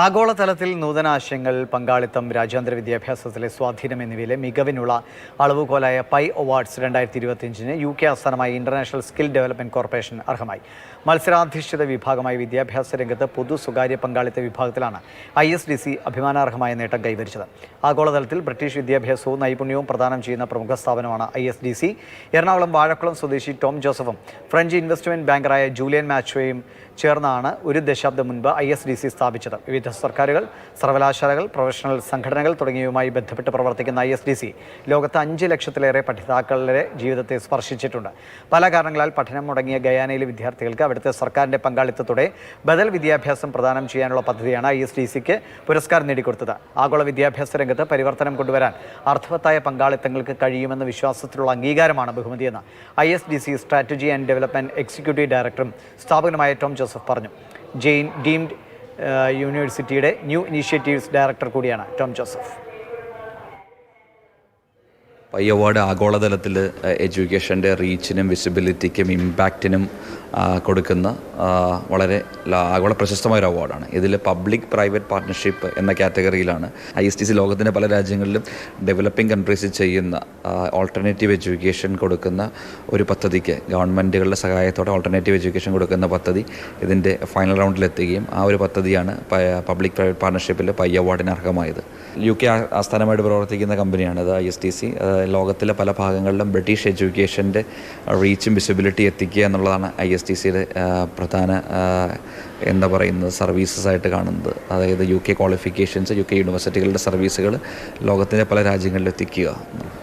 ആഗോളതലത്തിൽ നൂതനാശയങ്ങൾ പങ്കാളിത്തം രാജ്യാന്തര വിദ്യാഭ്യാസത്തിലെ സ്വാധീനം എന്നിവയിലെ മികവിനുള്ള അളവുകോലായ പൈ അവാർഡ്സ് രണ്ടായിരത്തി ഇരുപത്തിയഞ്ചിന് യു കെ ആസ്ഥാനമായി ഇന്റർനാഷണൽ സ്കിൽ ഡെവലപ്മെന്റ് കോർപ്പറേഷൻ അർഹമായി. മത്സരാധിഷ്ഠിത വിഭാഗമായി വിദ്യാഭ്യാസ രംഗത്ത് പൊതു സ്വകാര്യ പങ്കാളിത്ത വിഭാഗത്തിലാണ് ഐ എസ് ഡി സി അഭിമാനാർഹമായ നേട്ടം കൈവരിച്ചത്. ആഗോളതലത്തിൽ ബ്രിട്ടീഷ് വിദ്യാഭ്യാസവും നൈപുണ്യവും പ്രദാനം ചെയ്യുന്ന പ്രമുഖ സ്ഥാപനമാണ് I S D C. Ernakulam Vazhakulam സ്വദേശി ടോം ജോസഫും ഫ്രഞ്ച് ഇൻവെസ്റ്റ്മെന്റ് ബാങ്കറായ ജൂലിയൻ മാച്ചോയും ചേർന്നാണ് ഒരു ദശാബ്ദം മുൻപ് ഐ എസ് ഡി സി സ്ഥാപിച്ചത്. വിവിധ സർക്കാരുകൾ സർവകലാശാലകൾ പ്രൊഫഷണൽ സംഘടനകൾ തുടങ്ങിയവയുമായി ബന്ധപ്പെട്ട് പ്രവർത്തിക്കുന്ന ഐ എസ് ഡി സി ലോകത്ത് അഞ്ച് ലക്ഷത്തിലേറെ പഠിതാക്കളുടെ ജീവിതത്തെ സ്പർശിച്ചിട്ടുണ്ട്. പല കാരണങ്ങളാൽ പഠനം മുടങ്ങിയ ഗയാനയിലെ വിദ്യാർത്ഥികൾക്ക് അവിടുത്തെ സർക്കാരിന്റെ പങ്കാളിത്തത്തോടെ ബദൽ വിദ്യാഭ്യാസം പ്രദാനം ചെയ്യാനുള്ള പദ്ധതിയാണ് ഐ എസ് ഡി സിക്ക് പുരസ്കാരം നേടിക്കൊടുത്തത്. ആഗോള വിദ്യാഭ്യാസ രംഗത്ത് പരിവർത്തനം കൊണ്ടുവരാൻ അർത്ഥവത്തായ പങ്കാളിത്തങ്ങൾക്ക് കഴിയുമെന്ന വിശ്വാസത്തിലുള്ള അംഗീകാരമാണ് ബഹുമതിയെന്ന് I S D C strategy and development executive ഡയറക്ടറും സ്ഥാപകനുമായ ടോം ജോസഫ് പറഞ്ഞു. ജെയിൻ ഡീംഡ് യൂണിവേഴ്സിറ്റിയുടെ ന്യൂ ഇനീഷ്യേറ്റീവ്സ് ഡയറക്ടർ കൂടിയാണ് ടോം ജോസഫ്. പൈ അവാർഡ് ആഗോളതലത്തിൽ എഡ്യൂക്കേഷന്റെ റീച്ചിനും വിസിബിലിറ്റിക്കും ഇമ്പാക്റ്റിനും കൊടുക്കുന്ന വളരെ ആഗോള പ്രശസ്തമായ ഒരു അവാർഡാണ്. ഇതിൽ പബ്ലിക് പ്രൈവറ്റ് പാർട്ണർഷിപ്പ് എന്ന കാറ്റഗറിയിലാണ്. ഐ എസ് ടി സി ലോകത്തിന്റെ പല രാജ്യങ്ങളിലും ഡെവലപ്പിംഗ് കൺട്രീസിൽ ചെയ്യുന്ന ഓൾട്ടർനേറ്റീവ് എഡ്യൂക്കേഷൻ കൊടുക്കുന്ന ഒരു പദ്ധതിക്ക് ഗവൺമെന്റുകളുടെ സഹായത്തോടെ ഓൾട്ടർനേറ്റീവ് എഡ്യൂക്കേഷൻ കൊടുക്കുന്ന പദ്ധതി ഇതിന്റെ ഫൈനൽ റൗണ്ടിലെത്തുകയും ആ ഒരു പദ്ധതിയാണ് പബ്ലിക് പ്രൈവറ്റ് പാർട്ണർഷിപ്പിൽ പൈ അവാർഡിന് അർഹമായത്. യു കെ ആസ്ഥാനമായിട്ട് പ്രവർത്തിക്കുന്ന കമ്പനിയാണ് ഐ എസ് ടി സി. ലോകത്തിലെ പല ഭാഗങ്ങളിലും ബ്രിട്ടീഷ് എഡ്യൂക്കേഷന്റെ റീച്ചും വിസിബിലിറ്റി എത്തിക്കുക എന്നുള്ളതാണ് ഐ എസ് ടി സിയുടെ പ്രധാന എന്താ പറയുന്നത് സർവീസസ് ആയിട്ട് കാണുന്നത് അതായത് U K qualifications U K യൂണിവേഴ്സിറ്റികളുടെ സർവീസുകൾ ലോകത്തിന്റെ പല രാജ്യങ്ങളിലെത്തിക്കുക എന്നുള്ളത്.